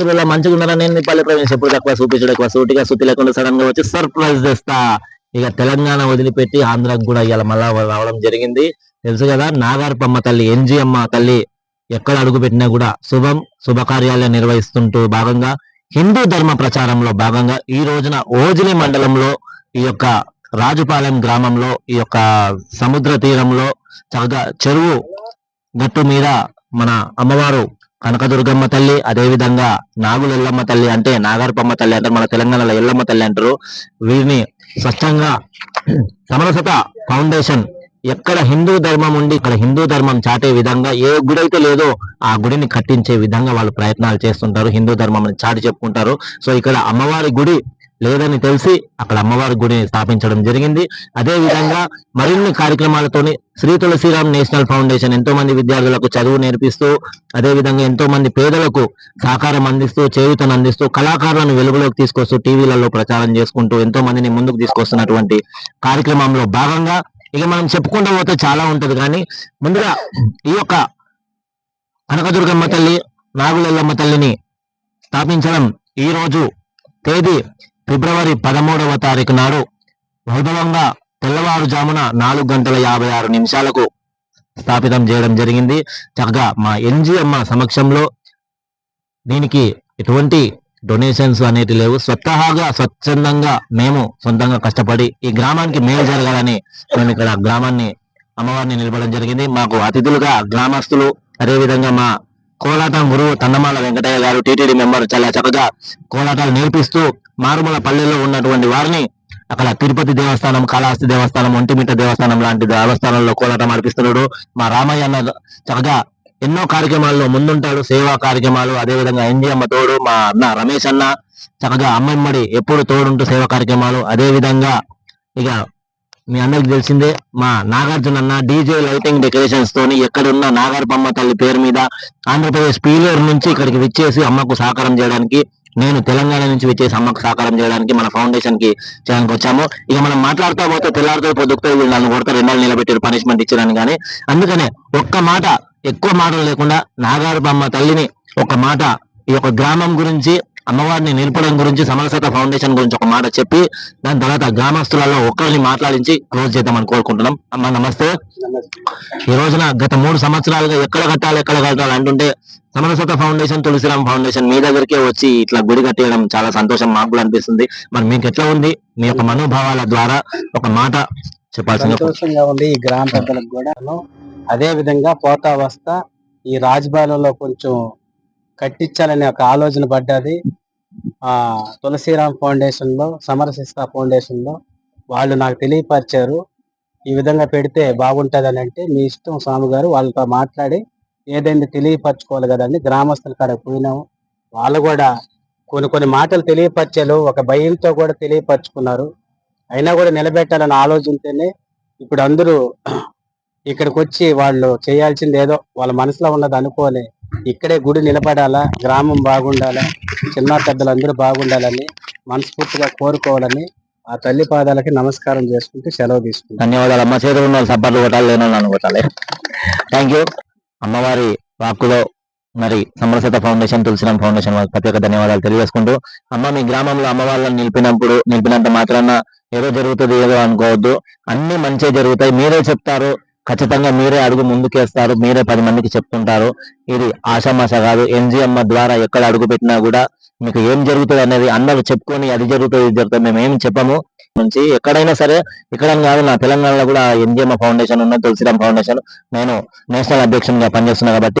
పాత్రలో మంచిగా ఉన్నారా నేను నీ పల్లె ప్రవేశం ఎప్పుడు తక్కువ చూపించడం ఎక్కువ సూటిగా సూటి లేకుండా సడన్గా వచ్చి సర్ప్రైజ్ తెస్తా. ఇక తెలంగాణ వదిలిపెట్టి ఆంధ్రాకు కూడా ఇవాళ మళ్ళా రావడం జరిగింది. తెలుసు కదా నాగార్పమ్మ తల్లి ఎన్జి అమ్మ తల్లి ఎక్కడ అడుగు పెట్టినా కూడా శుభం శుభకార్యాలు నిర్వహిస్తుంటూ భాగంగా హిందూ ధర్మ ప్రచారంలో భాగంగా ఈ రోజున ఓజిలి మండలంలో ఈ యొక్క రాజుపాలెం గ్రామంలో ఈ యొక్క సముద్ర తీరంలో చక్కగా చెరువు గట్టు మీద మన అమ్మవారు కనకదుర్గమ్మ తల్లి అదే విధంగా నాగుల ఎల్లమ్మ తల్లి అంటే నాగార్పమ్మ తల్లి అంటారు. మన తెలంగాణలో ఎల్లమ్మ తల్లి అంటారు. వీరిని స్పష్టంగా సమరసత ఫౌండేషన్ ఎక్కడ హిందూ ధర్మం ఉండి ఇక్కడ హిందూ ధర్మం చాటే విధంగా ఏ గుడి అయితే లేదో ఆ గుడిని కట్టించే విధంగా వాళ్ళు ప్రయత్నాలు చేస్తుంటారు. హిందూ ధర్మం చాటి చెప్పుకుంటారు. సో ఇక్కడ అమ్మవారి గుడి లేదని తెలిసి అక్కడ అమ్మవారి గుడిని స్థాపించడం జరిగింది. అదే విధంగా మరిన్ని కార్యక్రమాలతోని శ్రీ తులసిరామ్ నేషనల్ ఫౌండేషన్ ఎంతో మంది విద్యార్థులకు చదువు నేర్పిస్తూ అదే విధంగా ఎంతో మంది పేదలకు సహకారం అందిస్తూ చేయూతను అందిస్తూ కళాకారులను వెలుగులోకి తీసుకొస్తూ టీవీలలో ప్రచారం చేసుకుంటూ ఎంతో మందిని ముందుకు తీసుకొస్తున్నటువంటి కార్యక్రమంలో భాగంగా ఇక మనం చెప్పుకుంటూ పోతే చాలా ఉంటది. కానీ ముందుగా ఈ యొక్క కనకదుర్గమ్మ తల్లి నాగులెల్లమ్మ తల్లిని స్థాపించడం ఈ రోజు తేదీ ఫిబ్రవరి పదమూడవ తారీఖు నాడు వైభవంగా తెల్లవారుజామున నాలుగు గంటల యాభై ఆరు నిమిషాలకు స్థాపితం చేయడం జరిగింది. చక్కగా మా ఎన్జిఎమ్మ సమక్షంలో దీనికి ఎటువంటి డొనేషన్స్ అనేటి లేవు. స్వతహాగా స్వచ్ఛందంగా మేము సొంతంగా కష్టపడి ఈ గ్రామానికి మేలు జరగాలని మేము ఇక్కడ గ్రామాన్ని అమ్మవారిని నిలబడడం జరిగింది. మాకు అతిథులుగా గ్రామస్తులు అదే విధంగా మా కోలాటం గురువు తన్నమాల వెంకటయ్య గారు టీటీడీ మెంబర్ చాలా చక్కగా కోలాటాలు నేర్పిస్తూ మారుమూల పల్లెల్లో ఉన్నటువంటి వారిని అక్కడ తిరుపతి దేవస్థానం కాళహస్తి దేవస్థానం ఒంటిమిట్ట దేవస్థానం లాంటి దేవస్థానంలో కోలాటం ఆడిపిస్తున్నాడు. మా రామయ్య అన్న చక్కగా ఎన్నో కార్యక్రమాల్లో ముందుంటాడు. సేవా కార్యక్రమాలు అదే విధంగా అమ్మ తోడు మా అన్న రమేష్ అన్న చక్కగా అమ్మమ్మడి ఎప్పుడు తోడుంటూ సేవా కార్యక్రమాలు. అదే విధంగా ఇక మీ అందరికి తెలిసిందే మా నాగార్జున అన్న డీజే లైటింగ్ డెకరేషన్స్ తోని ఎక్కడున్న నాగార్పమ్మ తల్లి పేరు మీద ఆంధ్రప్రదేశ్ పీలేరు నుంచి ఇక్కడికి విచ్చేసి అమ్మకు సహకారం చేయడానికి నేను తెలంగాణ నుంచి విచ్చేసి అమ్మకు సహకారం చేయడానికి మన ఫౌండేషన్కి చేయడానికి వచ్చాము. ఇక మనం మాట్లాడుతూ పోతే తెల్లారితో పొద్దుకుతో వీళ్ళని కొడతా రెండు రెండాలు నిలబెట్టి పనిష్మెంట్ ఇచ్చారని కానీ. అందుకనే ఒక్క మాట ఎక్కువ మాటలు లేకుండా నాగార్పమ్మ తల్లిని ఒక మాట ఈ యొక్క గ్రామం గురించి అమ్మవారిని నిలపడం గురించి సమరసత ఫౌండేషన్ గురించి ఒక మాట చెప్పి దాని తర్వాత గ్రామస్తులలో ఒక్కరిని మాట్లాడించి క్లోజ్ చేద్దామని కోరుకుంటున్నాం. అమ్మ నమస్తే. ఈ రోజున గత మూడు సంవత్సరాలుగా ఎక్కడ కట్టాలి ఎక్కడ కట్టాలి అంటుంటే సమరసత ఫౌండేషన్ తులసిరామ్ ఫౌండేషన్ మీ దగ్గరికే వచ్చి ఇట్లా గుడి కట్టేయడం చాలా సంతోషం మాకు కూడా అనిపిస్తుంది. మరి మీకు ఎట్లా ఉంది? మీ యొక్క మనోభావాల ద్వారా ఒక మాట చెప్పాల్సిన సంతోషంగా ఉంది ఈ గ్రామ పెద్దలకు కూడా. అదే విధంగా పోతా వస్తా ఈ రాజబాలలో కొంచెం కట్టించాలనే ఒక ఆలోచన పడ్డది. తులసిరామ్ ఫౌండేషన్లో సమరశిస్త ఫౌండేషన్లో వాళ్ళు నాకు తెలియపరిచారు. ఈ విధంగా పెడితే బాగుంటది అని అంటే మీ ఇష్టం స్వామి గారు వాళ్ళతో మాట్లాడి ఏదైంది తెలియపరచుకోవాలి కదండి. గ్రామస్తుల కాడ పోయినాము. వాళ్ళు కూడా కొన్ని కొన్ని మాటలు తెలియపరిచారు. ఒక భయంతో కూడా తెలియపరచుకున్నారు. అయినా కూడా నిలబెట్టాలని ఆలోచనతోనే ఇప్పుడు అందరూ ఇక్కడికి వచ్చి వాళ్ళు చేయాల్సింది ఏదో వాళ్ళ మనసులో ఉన్నది అనుకోలే ఇక్కడే గుడి నిలబడాలా? గ్రామం బాగుండాలా? చిన్న పెద్దలందరూ బాగుండాలని మనస్ఫూర్తిగా కోరుకోవాలని ఆ తల్లి పాదాలకి నమస్కారం చేసుకుంటూ సెలవు తీసుకుంటాం ధన్యవాదాలు. అమ్మ చేతులు ఉన్న సబ్బర్లు కొట్టాలి లేని వాళ్ళు కొట్టాలి. థ్యాంక్ యూ అమ్మవారి వాక్కులో మరి సమరసత ఫౌండేషన్ తులసిరామ్ ఫౌండేషన్ వారికి ప్రత్యేక ధన్యవాదాలు తెలియజేసుకుంటూ అమ్మ మీ గ్రామంలో అమ్మవాళ్ళని నిలిపినప్పుడు నిలిపినంత మాత్రాన ఏదో జరుగుతుంది ఏదో అనుకోవద్దు. అన్ని మంచి జరుగుతాయి. మీరే చెప్తారు ఖచ్చితంగా మీరే అడుగు ముందుకేస్తారు మీరే పది మందికి చెప్తుంటారు. ఇది ఆషామాష కాదు ఎన్జిఎం ద్వారా ఎక్కడ అడుగు పెట్టినా కూడా మీకు ఏం జరుగుతుంది అనేది అందరూ చెప్పుకొని అది జరుగుతుంది ఇది జరుగుతుంది మేము ఏం చెప్పము. నుంచి ఎక్కడైనా సరే ఇక్కడ కాదు నా తెలంగాణలో కూడా ఎన్జిఎం ఫౌండేషన్ ఉన్న తులసిరామ్ ఫౌండేషన్. నేను నేషనల్ అధ్యక్షునిగా పనిచేస్తున్నా కాబట్టి.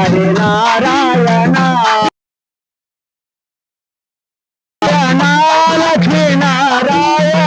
హరి నారాయణ లక్ష్మీ నారాయణ